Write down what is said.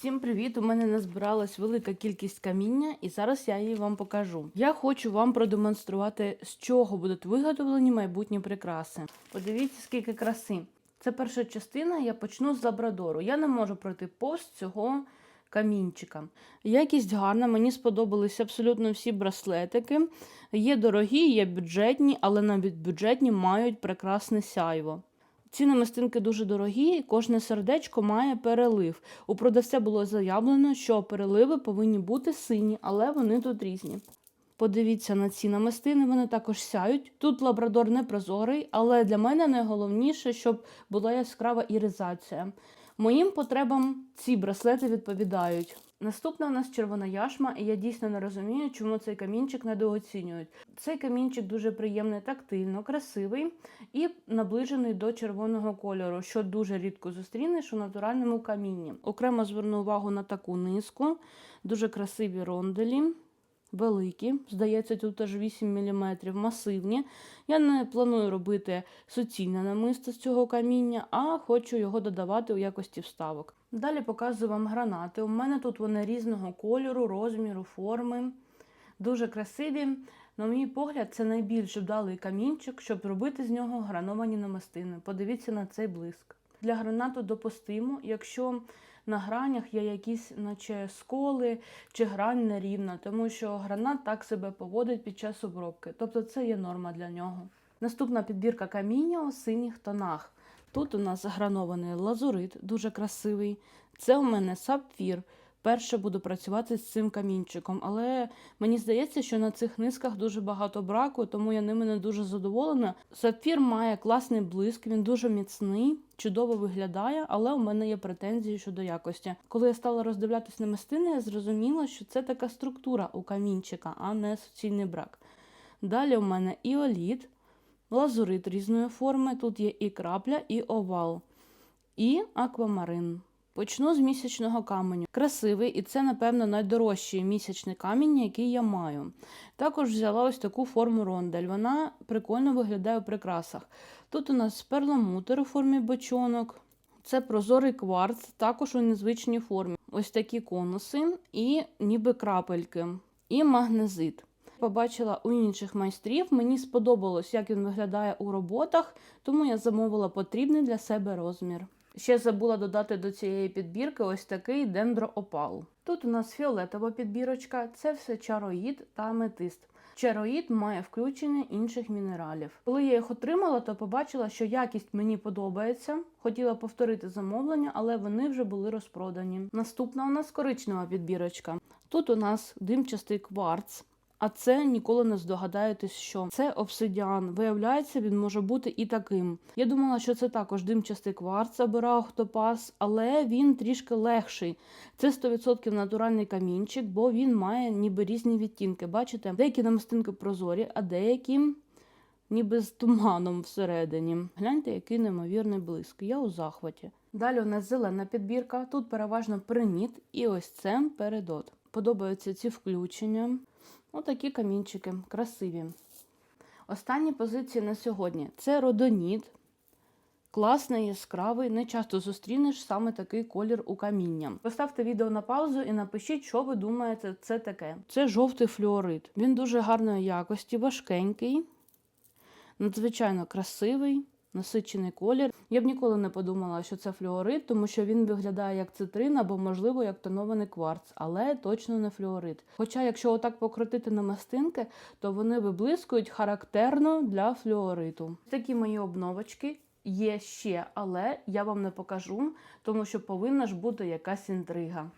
Всім привіт! У мене назбиралась велика кількість каміння, і зараз я її вам покажу. Я хочу вам продемонструвати, з чого будуть виготовлені майбутні прикраси. Подивіться, скільки краси. Це перша частина, я почну з лабрадору. Я не можу пройти повз цього камінчика. Якість гарна, мені сподобались абсолютно всі браслетики. Є дорогі, є бюджетні, але навіть бюджетні мають прекрасне сяйво. Ці намистинки дуже дорогі, і кожне сердечко має перелив. У продавця було заявлено, що переливи повинні бути сині, але вони тут різні. Подивіться на ці намистини, вони також сяють. Тут лабрадор не прозорий, але для мене найголовніше, щоб була яскрава іризація. Моїм потребам ці браслети відповідають. Наступна у нас червона яшма, і я дійсно не розумію, чому цей камінчик недооцінюють. Цей камінчик дуже приємний, тактильно, красивий і наближений до червоного кольору, що дуже рідко зустрінеш у натуральному камінні. Окремо зверну увагу на таку низку, дуже красиві ронделі. Великі, здається, тут аж 8 мм, масивні. Я не планую робити суцільне намисто з цього каміння, а хочу його додавати у якості вставок. Далі показую вам гранати. У мене тут вони різного кольору, розміру, форми. Дуже красиві. На мій погляд, це найбільш вдалий камінчик, щоб зробити з нього грановані намистини. Подивіться на цей блиск. Для гранату допустимо, якщо на гранях є якісь, наче сколи чи грань нерівна, тому що гранат так себе поводить під час обробки. Тобто це є норма для нього. Наступна підбірка каміння у синіх тонах. Тут у нас гранований лазурит, дуже красивий. Це у мене сапфір. Перше буду працювати з цим камінчиком, але мені здається, що на цих низках дуже багато браку, тому я ними не дуже задоволена. Сапфір має класний блиск, він дуже міцний, чудово виглядає, але у мене є претензії щодо якості. Коли я стала роздивлятись на мистини, я зрозуміла, що це така структура у камінчика, а не суцільний брак. Далі у мене іоліт, лазурит різної форми, тут є і крапля, і овал, і аквамарин. Почну з місячного каменю. Красивий, і це, напевно, найдорожчий місячний камінь, який я маю. Також взяла ось таку форму рондель. Вона прикольно виглядає у прикрасах. Тут у нас перламутр у формі бочонок. Це прозорий кварц, також у незвичній формі. Ось такі конуси і ніби крапельки. І магнезит. Побачила у інших майстрів, мені сподобалось, як він виглядає у роботах, тому я замовила потрібний для себе розмір. Ще забула додати до цієї підбірки ось такий дендроопал. Тут у нас фіолетова підбірочка, це все чароїд та аметист. Чароїд має включення інших мінералів. Коли я їх отримала, то побачила, що якість мені подобається. Хотіла повторити замовлення, але вони вже були розпродані. Наступна у нас коричнева підбірочка. Тут у нас димчастий кварц. А це ніколи не здогадаєтесь, що це обсидіан. Виявляється, він може бути і таким. Я думала, що це також димчастий кварц або октопас, але він трішки легший. Це 100% натуральний камінчик, бо він має ніби різні відтінки. Бачите, деякі намистинки прозорі, а деякі ніби з туманом всередині. Гляньте, який неймовірний блиск. Я у захваті. Далі у нас зелена підбірка. Тут переважно приніт, і ось це передот. Подобаються ці включення. Отакі камінчики, красиві. Останні позиції на сьогодні це родоніт. Класний, яскравий, не часто зустрінеш саме такий колір у каміння. Поставте відео на паузу і напишіть, що ви думаєте, це таке. Це жовтий флюорит. Він дуже гарної якості, важкенький, надзвичайно красивий. Насичений колір. Я б ніколи не подумала, що це флюорит, тому що він виглядає як цитрин або, можливо, як тонований кварц, але точно не флюорит. Хоча, якщо отак покрутити на мастинки, то вони виблискують характерно для флюориту. Такі мої обновочки є ще, але я вам не покажу, тому що повинна ж бути якась інтрига.